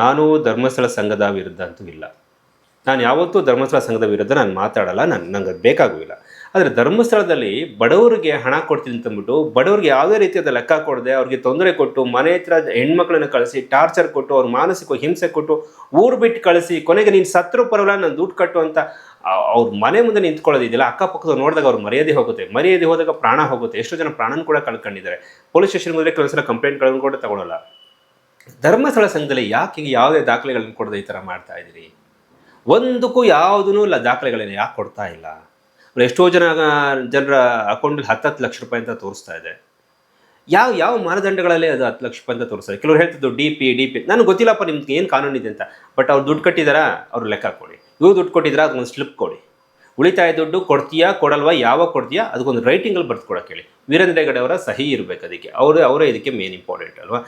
ನಾನು ಧರ್ಮಸ್ಥಳ ಸಂಘದ ವಿರುದ್ಧ ಅಂತೂ ಇಲ್ಲ. ನಾನು ಯಾವತ್ತೂ ಧರ್ಮಸ್ಥಳ ಸಂಘದ ವಿರುದ್ಧ ನಾನು ಮಾತಾಡಲ್ಲ, ನಾನು, ನಂಗೆ ಅದು ಬೇಕಾಗುವುದಿಲ್ಲ. ಆದರೆ ಧರ್ಮಸ್ಥಳದಲ್ಲಿ ಬಡವರಿಗೆ ಹಣ ಕೊಡ್ತೀನಿ ಅಂತಂದ್ಬಿಟ್ಟು, ಬಡವರಿಗೆ ಯಾವುದೇ ರೀತಿಯಾದ ಲೆಕ್ಕ ಕೊಡದೆ ಅವ್ರಿಗೆ ತೊಂದರೆ ಕೊಟ್ಟು, ಮನೆ ಹತ್ರ ಹೆಣ್ಮಕ್ಳನ್ನು ಕಳಿಸಿ, ಟಾರ್ಚರ್ ಕೊಟ್ಟು, ಅವ್ರ ಮಾನಸಿಕ ಹಿಂಸೆ ಕೊಟ್ಟು, ಊರು ಬಿಟ್ಟು ಕಳಿಸಿ, ಕೊನೆಗೆ ನೀನು ಸತ್ರು ಪರವಲ್ಲ ನಾನು ದುಡ್ಡು ಕಟ್ಟು ಅಂತ ಅವ್ರ ಮನೆ ಮುಂದೆ ನಿಂತ್ಕೊಳ್ಳೋದಿದೆಯಲ್ಲ ಅಕ್ಕಪಕ್ಕದ ನೋಡಿದಾಗ ಅವ್ರು ಮರ್ಯಾದೆ ಹೋಗುತ್ತೆ. ಮರ್ಯಾದೆ ಹೋದಾಗ ಪ್ರಾಣ ಹೋಗುತ್ತೆ. ಎಷ್ಟೋ ಜನ ಪ್ರಾಣನ ಕೂಡ ಕಳ್ಕೊಂಡಿದ್ದಾರೆ. ಪೊಲೀಸ್ ಸ್ಟೇಷನ್ ಮುಂದೆ ಕೆಲವು ಸಲ ಕಂಪ್ಲೇಂಟ್ಗಳನ್ನು ಕೂಡ ತಗೊಳ್ಳಲ್ಲ ಧರ್ಮಸ್ಥಳ ಸಂಘದಲ್ಲಿ ಯಾಕೆ ಯಾವುದೇ ದಾಖಲೆಗಳನ್ನು ಕೊಡದೆ ಈ ಥರ ಮಾಡ್ತಾ ಇದ್ದೀರಿ? ಒಂದಕ್ಕೂ ಯಾವುದೂ ಇಲ್ಲ, ದಾಖಲೆಗಳನ್ನು ಯಾಕೆ ಕೊಡ್ತಾ ಇಲ್ಲ? ಎಷ್ಟೋ ಜನ ಜನರ ಅಕೌಂಟಲ್ಲಿ ಹತ್ತತ್ತು ಲಕ್ಷ ರೂಪಾಯಿ ಅಂತ ತೋರಿಸ್ತಾ ಇದೆ. ಯಾವ ಯಾವ ಮಾನದಂಡಗಳಲ್ಲಿ ಅದು ಹತ್ತು ಲಕ್ಷ ರೂಪಾಯಿ ಅಂತ ತೋರಿಸ್ತಾರೆ? ಕೆಲವ್ರು ಹೇಳ್ತಿದ್ದು ಡಿ ಪಿ ಡಿ ಪಿ ನನಗೆ ಗೊತ್ತಿಲ್ಲಪ್ಪ ನಿಮ್ಗೆ ಏನು ಕಾನೂನು ಇದೆ ಅಂತ. ಬಟ್ ಅವ್ರು ದುಡ್ಡು ಕಟ್ಟಿದಾರಾ? ಅವ್ರು ಲೆಕ್ಕ ಕೊಡಿ ಇವ್ರು ದುಡ್ಡು ಕೊಟ್ಟಿದ್ರೆ? ಅದಕ್ಕೊಂದು ಸ್ಲಿಪ್ ಕೊಡಿ. ಉಳಿತಾಯ ದುಡ್ಡು ಕೊಡ್ತೀಯಾ, ಕೊಡಲ್ವಾ, ಯಾವಾಗ ಕೊಡ್ತೀಯಾ? ಅದಕ್ಕೊಂದು ರೈಟಿಂಗಲ್ಲಿ ಬರ್ದು ಹೇಳಿ. ವೀರೇಂದ್ರ ಹೆಗಡೆ ಅವರ ಸಹಿ ಇರಬೇಕು ಅದಕ್ಕೆ. ಅವರೇ ಅವರೇ ಇದಕ್ಕೆ ಮೇನ್ ಇಂಪಾರ್ಟೆಂಟ್ ಅಲ್ವಾ?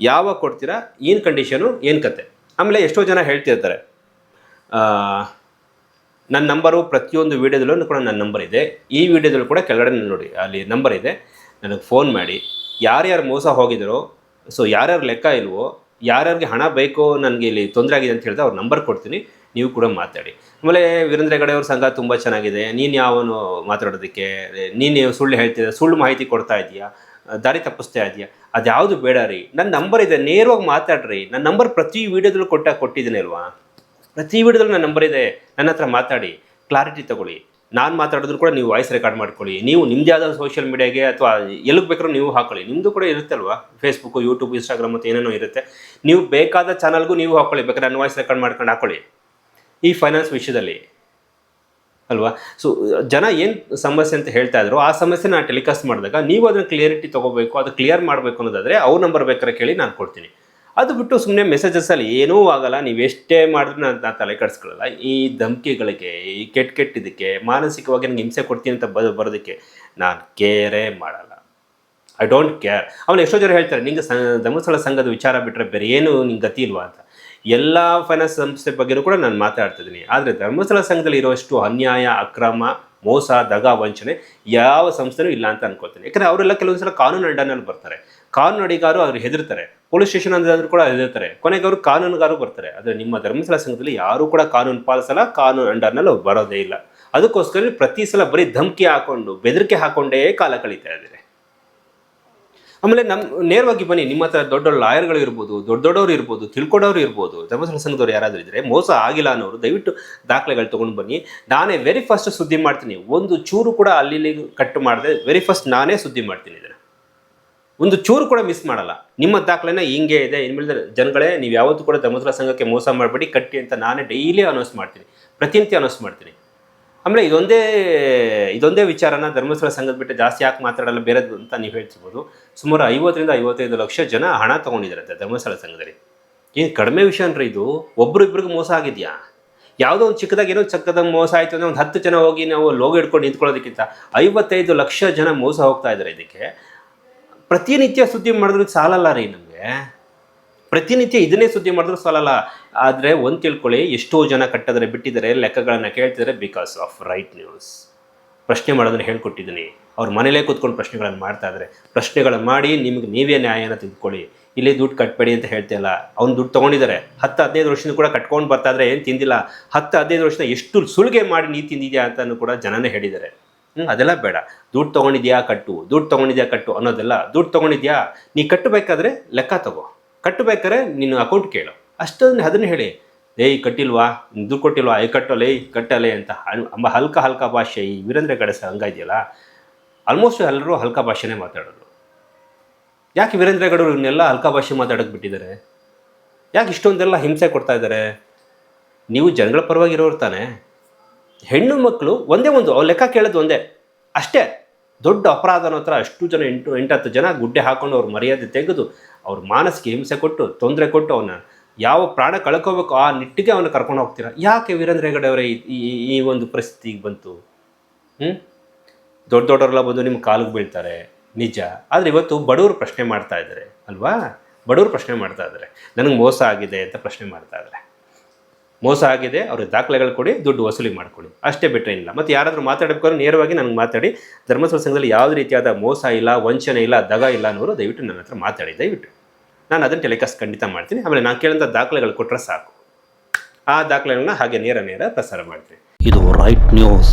ಯಾವಾಗ ಕೊಡ್ತೀರಾ? ಏನು ಕಂಡೀಷನು ಏನು ಕತೆ? ಆಮೇಲೆ ಎಷ್ಟೋ ಜನ ಹೇಳ್ತಿರ್ತಾರೆ. ನನ್ನ ನಂಬರು ಪ್ರತಿಯೊಂದು ವೀಡಿಯೋದಲ್ಲೂ ಕೂಡ ನನ್ನ ನಂಬರ್ ಇದೆ. ಈ ವಿಡಿಯೋದಲ್ಲೂ ಕೂಡ ಕೆಳಗಡೆ ನೋಡಿ, ಅಲ್ಲಿ ನಂಬರ್ ಇದೆ. ನನಗೆ ಫೋನ್ ಮಾಡಿ, ಯಾರ್ಯಾರು ಮೋಸ ಹೋಗಿದ್ದಾರೋ ಸೊ ಯಾರ್ಯಾರು ಲೆಕ್ಕ ಇಲ್ವೋ, ಯಾರ್ಯಾರಿಗೆ ಹಣ ಬೇಕೋ, ನನಗೆ ಇಲ್ಲಿ ತೊಂದರೆ ಆಗಿದೆ ಅಂತ ಹೇಳಿದ್ರೆ ಅವ್ರ ನಂಬರ್ ಕೊಡ್ತೀನಿ, ನೀವು ಕೂಡ ಮಾತಾಡಿ. ಆಮೇಲೆ ವೀರೇಂದ್ರ ಹೆಗಡೆ ಅವ್ರ ಸಂಘ ತುಂಬ ಚೆನ್ನಾಗಿದೆ. ನೀನು ಯಾವನು ಮಾತಾಡೋದಕ್ಕೆ? ನೀನು ಸುಳ್ಳು ಹೇಳ್ತಿದ್ದೆ ಸುಳ್ಳು ಮಾಹಿತಿ ಕೊಡ್ತಾ ಇದೀಯಾ ದಾರಿ ತಪ್ಪಿಸ್ತಾ ಇದೆಯಾ ಅದ್ಯಾವುದು ಬೇಡ ರೀ. ನನ್ನ ನಂಬರ್ ಇದೆ, ನೇರವಾಗಿ ಮಾತಾಡ್ರಿ. ನನ್ನ ನಂಬರ್ ಪ್ರತಿ ವೀಡಿಯೋದಲ್ಲೂ ಕೊಟ್ಟ ಕೊಟ್ಟಿದ್ದೀನಿ ಅಲ್ವಾ? ಪ್ರತಿ ವೀಡಿಯೋದಲ್ಲೂ ನನ್ನ ನಂಬರ್ ಇದೆ, ನನ್ನ ಹತ್ರ ಮಾತಾಡಿ. ಕ್ಲಾರಿಟಿ ತಗೊಳ್ಳಿ. ನಾನು ಮಾತಾಡಿದ್ರು ಕೂಡ ನೀವು ವಾಯ್ಸ್ ರೆಕಾರ್ಡ್ ಮಾಡ್ಕೊಳ್ಳಿ. ನೀವು ನಿಮ್ಮದೇ ಆದ ಸೋಷಿಯಲ್ ಮೀಡಿಯಾಗೆ ಅಥವಾ ಎಲ್ಲಿಗೆ ಬೇಕಾದ್ರೂ ನೀವು ಹಾಕೊಳ್ಳಿ. ನಿಮ್ಮದು ಕೂಡ ಇರುತ್ತಲ್ವಾ ಫೇಸ್ಬುಕ್ ಯೂಟ್ಯೂಬ್ ಇನ್ಸ್ಟಾಗ್ರಾಮ್ ಮತ್ತು ಏನೇನೋ ಇರುತ್ತೆ. ನೀವು ಬೇಕಾದ ಚಾನಲ್ಗೂ ನೀವು ಹಾಕೊಳ್ಳಿ. ಬೇಕಾದ್ರೆ ನನ್ನ ವಾಯ್ಸ್ ರೆಕಾರ್ಡ್ ಮಾಡ್ಕೊಂಡು ಹಾಕೊಳ್ಳಿ. ಈ ಫೈನಾನ್ಸ್ ವಿಷಯದಲ್ಲಿ. ಅಲ್ವಾ? ಸೊ ಜನ ಏನು ಸಮಸ್ಯೆ ಅಂತ ಹೇಳ್ತಾ ಇದ್ರು ಆ ಸಮಸ್ಯೆ ನಾನು ಟೆಲಿಕಾಸ್ಟ್ ಮಾಡಿದಾಗ ನೀವು ಅದನ್ನು ಕ್ಲಿಯರಿಟಿ ತೊಗೋಬೇಕು, ಅದು ಕ್ಲಿಯರ್ ಮಾಡಬೇಕು ಅನ್ನೋದಾದರೆ ಅವ್ರ ನಂಬರ್ ಬೇಕಾದ್ರೆ ಕೇಳಿ ನಾನು ಕೊಡ್ತೀನಿ. ಅದು ಬಿಟ್ಟು ಸುಮ್ಮನೆ ಮೆಸೇಜಸ್ಸಲ್ಲಿ ಏನೂ ಆಗಲ್ಲ, ನೀವು ಎಷ್ಟೇ ಮಾಡಿದ್ರು ನಾನು ನಾನು ತಲೆ ಕೆಡಿಸ್ಕೊಳ್ಳಲ್ಲ. ಈ ಧಮಕಿಗಳಿಗೆ, ಈ ಕೆಟ್ಟ ಕೆಟ್ಟಿದ್ದಕ್ಕೆ ಮಾನಸಿಕವಾಗಿ ನನಗೆ ಹಿಂಸೆ ಕೊಡ್ತೀನಿ ಅಂತ ಬ, ಬರೋದಕ್ಕೆ ನಾನು ಕೇರೇ ಮಾಡಲ್ಲ. ಐ ಡೋಂಟ್ ಕೇರ್ ಅವನು ಎಷ್ಟೋ ಜನ ಹೇಳ್ತಾರೆ, ನಿಂಗೆ ಸ, ಧರ್ಮಸ್ಥಳ ಸಂಘದ ವಿಚಾರ ಬಿಟ್ಟರೆ ಬೇರೆ ಏನು ನಿಂಗೆ ಗತಿ ಇಲ್ವಾ ಅಂತ. ಎಲ್ಲ ಫೈನಾನ್ಸ್ ಸಂಸ್ಥೆ ಬಗ್ಗೆನೂ ಕೂಡ ನಾನು ಮಾತಾಡ್ತಿದ್ದೀನಿ. ಆದರೆ ಧರ್ಮಸ್ಥಳ ಸಂಘದಲ್ಲಿ ಇರುವಷ್ಟು ಅನ್ಯಾಯ, ಅಕ್ರಮ, ಮೋಸ, ದಗ, ವಂಚನೆ ಯಾವ ಸಂಸ್ಥೆನೂ ಇಲ್ಲ ಅಂತ ಅನ್ಕೋತೀನಿ ಯಾಕಂದರೆ ಅವರೆಲ್ಲ ಕೆಲವೊಂದು ಸಲ ಕಾನೂನು ಅಡ್ಡನಲ್ಲಿ ಬರ್ತಾರೆ. ಕಾನೂನು ಅಡಿಗಾರು ಅವ್ರು ಹೆದರ್ತಾರೆ. ಪೊಲೀಸ್ ಸ್ಟೇಷನ್ ಅಂದ್ರೂ ಕೂಡ ಹೆದರ್ತಾರೆ. ಕೊನೆಗೆ ಅವರು ಕಾನೂನುಗಾರು ಬರ್ತಾರೆ. ಆದರೆ ನಿಮ್ಮ ಧರ್ಮಸ್ಥಳ ಸಂಘದಲ್ಲಿ ಯಾರೂ ಕೂಡ ಕಾನೂನು ಪಾಲಿಸಲ್ಲ, ಕಾನೂನು ಅಂಡರ್ನಲ್ಲಿ ಬರೋದೇ ಇಲ್ಲ. ಅದಕ್ಕೋಸ್ಕರ ಪ್ರತಿ ಸಲ ಬರೀ ಧಮಕಿ ಹಾಕೊಂಡು, ಬೆದರಿಕೆ ಹಾಕೊಂಡೇ ಕಾಲ ಕಳೀತಾ ಇದ್ದಾರೆ ಆಮೇಲೆ ನಮ್ಮ ನೇರವಾಗಿ ಬನ್ನಿ, ನಿಮ್ಮ ಹತ್ರ ದೊಡ್ಡ ಲಾಯರ್ಗಳು ಇರ್ಬೋದು, ದೊಡ್ಡ ದೊಡ್ಡವರು ಇರ್ಬೋದು ತಿಳ್ಕೊಡೋರು ಇರ್ಬೋದು ಧರ್ಮಸ್ಥಳ ಸಂಘದವ್ರು ಯಾರಾದರೂ ಇದ್ದರೆ ಮೋಸ ಆಗಿಲ್ಲ ಅನ್ನೋರು ದಯವಿಟ್ಟು ದಾಖಲೆಗಳು ತೊಗೊಂಡು ಬನ್ನಿ. ನಾನೇ ವೆರಿ ಫಸ್ಟ್ ಸುದ್ದಿ ಮಾಡ್ತೀನಿ. ಒಂದು ಚೂರು ಕೂಡ ಅಲ್ಲಿ ಕಟ್ಟು ಮಾಡದೆ ವೆರಿ ಫಸ್ಟ್ ನಾನೇ ಸುದ್ದಿ ಮಾಡ್ತೀನಿ ಇದನ್ನು. ಒಂದು ಚೂರು ಕೂಡ ಮಿಸ್ ಮಾಡಲ್ಲ. ನಿಮ್ಮ ದಾಖಲೆನ ಹಿಂಗೆ ಇದೆ, ಇನ್ಮೇಲೆ ಜನಗಳೇ, ನೀವು ಯಾವತ್ತೂ ಕೂಡ ಧರ್ಮಸ್ಥಳ ಸಂಘಕ್ಕೆ ಮೋಸ ಮಾಡಬೇಡಿ, ಕಟ್ಟಿ ಅಂತ ನಾನೇ ಡೈಲಿ ಅನೌನ್ಸ್ ಮಾಡ್ತೀನಿ. ಪ್ರತಿನಿತ್ಯ ಅನೌನ್ಸ್ ಮಾಡ್ತೀನಿ. ಆಮೇಲೆ ಇದೊಂದೇ ಇದೊಂದೇ ವಿಚಾರನ ಧರ್ಮಸ್ಥಳ ಸಂಘದ ಬಿಟ್ಟು ಜಾಸ್ತಿ ಯಾಕೆ ಮಾತಾಡಲ್ಲ ಬೇರೆದು ಅಂತ ನೀವು ಹೇಳ್ತಿರ್ಬೋದು ಸುಮಾರು ಐವತ್ತರಿಂದ ಐವತ್ತೈದು ಲಕ್ಷ ಜನ ಹಣ ತೊಗೊಂಡಿದ್ದಾರೆ ಧರ್ಮಸ್ಥಳ ಸಂಘದಲ್ಲಿ. ಏನು ಕಡಿಮೆ ವಿಷಯ ಅಂದ್ರೆ ಇದು? ಒಬ್ರು ಇಬ್ರಿಗೆ ಮೋಸ ಆಗಿದೆಯಾ? ಯಾವುದೋ ಒಂದು ಚಿಕ್ಕದಾಗ ಏನೋ ಚಕ್ಕದಾಗ ಮೋಸ ಆಯಿತು ಅಂದರೆ ಒಂದು ಹತ್ತು ಜನ ಹೋಗಿ ನಾವು ಲೋಗ ಇಟ್ಕೊಂಡು ನಿಂತ್ಕೊಳ್ಳೋದಕ್ಕಿಂತ ಐವತ್ತೈದು ಲಕ್ಷ ಜನ ಮೋಸ ಹೋಗ್ತಾ ಇದ್ದಾರೆ ಇದಕ್ಕೆ. ಪ್ರತಿನಿತ್ಯ ಸುದ್ದಿ ಮಾಡಿದ್ರು ಸಾಲಲ್ಲ ರೀ ನಮಗೆ. ಪ್ರತಿನಿತ್ಯ ಇದನ್ನೇ ಸುದ್ದಿ ಮಾಡಿದ್ರು ಸಾಲಲ್ಲ. ಆದರೆ ಒಂದು ತಿಳ್ಕೊಳ್ಳಿ, ಎಷ್ಟೋ ಜನ ಕಟ್ಟಿದ್ರೆ ಬಿಟ್ಟಿದ್ದಾರೆ, ಲೆಕ್ಕಗಳನ್ನು ಕೇಳ್ತಿದ್ದಾರೆ ಬಿಕಾಸ್ ಆಫ್ ರೈಟ್ ನ್ಯೂಸ್ ಪ್ರಶ್ನೆ ಮಾಡೋದನ್ನು ಹೇಳ್ಕೊಟ್ಟಿದ್ದೀನಿ. ಅವ್ರ ಮನೇಲೇ ಕೂತ್ಕೊಂಡು ಪ್ರಶ್ನೆಗಳನ್ನು ಮಾಡ್ತಾ ಇದ್ದಾರೆ ಪ್ರಶ್ನೆಗಳನ್ನು ಮಾಡಿ ನಿಮಗೆ ನೀವೇ ನ್ಯಾಯನ ತಿಳ್ಕೊಳ್ಳಿ ಇಲ್ಲಿ ದುಡ್ಡು ಕಟ್ಟಬೇಡಿ ಅಂತ ಹೇಳ್ತಿಲ್ಲ ಅವ್ನು ದುಡ್ಡು ತೊಗೊಂಡಿದ್ದಾರೆ ಹತ್ತು ಹದಿನೈದು ವರ್ಷದಿಂದ ಕೂಡ ಕಟ್ಕೊಂಡು ಬರ್ತಾ ಇದ್ರೆ, ಏನು ತಿಂದಿಲ್ಲ. ಹತ್ತು ಹದಿನೈದು ವರ್ಷದ ಎಷ್ಟು ಸುಲಿಗೆ ಮಾಡಿ ನೀ ತಿಂದಿದ್ಯಾ ಅಂತಲೂ ಕೂಡ ಜನನೇ ಹೇಳಿದ್ದಾರೆ. ಹ್ಞೂ ಅದೆಲ್ಲ ಬೇಡ. ದುಡ್ಡು ತೊಗೊಂಡಿದ್ಯಾ ಕಟ್ಟು, ದುಡ್ಡು ತೊಗೊಂಡಿದ್ಯಾ ಕಟ್ಟು ಅನ್ನೋದೆಲ್ಲ, ದುಡ್ಡು ತೊಗೊಂಡಿದ್ಯಾ, ನೀ ಕಟ್ಟಬೇಕಾದ್ರೆ ಲೆಕ್ಕ ತಗೋ. ಕಟ್ಟಬೇಕಾದ್ರೆ ನಿನ್ನ ಅಕೌಂಟ್ ಕೇಳು. ಅಷ್ಟೊಂದು ಅದನ್ನು ಹೇಳಿ, ಏಯ್, ಕಟ್ಟಿಲ್ವಾ? ದುಡ್ಡು ಕೊಟ್ಟಿಲ್ವಾ? ಏಯ್, ಕಟ್ಟೋಲೆ ಕಟ್ಟಲೆ ಅಂತ ಅಂಬ ಹಲ್ಕ ಹಲ್ಕ ಭಾಷೆ ಈ ವೀರೇಂದ್ರ ಗಡಸ ಹಂಗ ಇದೆಯಲ್ಲ ಆಲ್ಮೋಸ್ಟ್ ಎಲ್ಲರೂ ಹಲ್ಕ ಭಾಷೆನೇ ಮಾತಾಡೋರು ಯಾಕೆ ವೀರೇಂದ್ರ ಗಡವರು ಇವನ್ನೆಲ್ಲ ಹಲ್ಕ ಭಾಷೆ ಮಾತಾಡಕ್ಕೆ ಬಿಟ್ಟಿದ್ದಾರೆ? ಯಾಕೆ ಇಷ್ಟೊಂದೆಲ್ಲ ಹಿಂಸೆ ಕೊಡ್ತಾ ಇದ್ದಾರೆ? ನೀವು ಜನಗಳ ಪರವಾಗಿರೋರು ತಾನೆ. ಹೆಣ್ಣು ಮಕ್ಕಳು ಒಂದೇ ಒಂದು, ಅವ್ರ ಲೆಕ್ಕ ಕೇಳೋದು ಒಂದೇ. ಅಷ್ಟೇ. ದೊಡ್ಡ ಅಪರಾಧ ಅನ್ನೋ ಹತ್ರ ಅಷ್ಟು ಜನ ಎಂಟು, ಎಂಟತ್ತು ಜನ ಗುಡ್ಡೆ ಹಾಕೊಂಡು ಅವ್ರ ಮರ್ಯಾದೆ ತೆಗೆದು ಅವ್ರ ಮಾನಸಿಕ ಹಿಂಸೆ ಕೊಟ್ಟು, ತೊಂದರೆ ಕೊಟ್ಟು ಅವನ್ನ ಯಾವ ಪ್ರಾಣ ಕಳ್ಕೋಬೇಕು ಆ ನಿಟ್ಟಿಗೆ ಅವನ್ನ ಕರ್ಕೊಂಡು ಹೋಗ್ತೀರಾ? ಯಾಕೆ ವೀರೇಂದ್ರ ಹೆಗಡೆ ಅವರೇ ಈ ಈ ಒಂದು ಪರಿಸ್ಥಿತಿಗೆ ಬಂತು? ಹ್ಞೂ ದೊಡ್ಡ ದೊಡ್ಡವರೆಲ್ಲ ಬಂದು ನಿಮ್ಮ ಕಾಲಿಗೆ ಬೀಳ್ತಾರೆ. ನಿಜ. ಆದರೆ ಇವತ್ತು ಬಡವರು ಪ್ರಶ್ನೆ ಮಾಡ್ತಾ ಇದ್ದಾರೆ ಅಲ್ವಾ? ಬಡವರು ಪ್ರಶ್ನೆ ಮಾಡ್ತಾ ಇದ್ದಾರೆ ನನಗೆ ಮೋಸ ಆಗಿದೆ ಅಂತ ಪ್ರಶ್ನೆ ಮಾಡ್ತಾ ಇದ್ದಾರೆ ಮೋಸ ಆಗಿದೆ ಅವ್ರಿಗೆ ದಾಖಲೆಗಳು ಕೊಡಿ, ದುಡ್ಡು ವಸೂಲಿ ಮಾಡ್ಕೊಳ್ಳಿ ಅಷ್ಟೇ ಬಿಟ್ಟರೆ ಇಲ್ಲ. ಮತ್ತು ಯಾರಾದರೂ ಮಾತಾಡಬೇಕಾದ್ರೆ ನೇರವಾಗಿ ನನಗೆ ಮಾತಾಡಿ, ಧರ್ಮಸ್ಥಳ ಸಂಘದಲ್ಲಿ ಯಾವುದೇ ರೀತಿಯಾದ ಮೋಸ ಇಲ್ಲ, ವಂಚನೆ ಇಲ್ಲ, ದಗ ಇಲ್ಲ ಅನ್ನೋರು ದಯವಿಟ್ಟು ನನ್ನ ಹತ್ರ ಮಾತಾಡಿ, ದಯವಿಟ್ಟು. ನಾನು ಅದನ್ನು ಟೆಲಿಕಾಸ್ಟ್ ಖಂಡಿತ ಮಾಡ್ತೀನಿ. ಆಮೇಲೆ ನಾನು ಕೇಳಿದಂಥ ದಾಖಲೆಗಳು ಕೊಟ್ಟರೆ ಸಾಕು. ಆ ದಾಖಲೆಗಳನ್ನ ಹಾಗೆ ನೇರ ನೇರ ಪ್ರಸಾರ ಮಾಡ್ತೀನಿ. ಇದು ರೈಟ್ ನ್ಯೂಸ್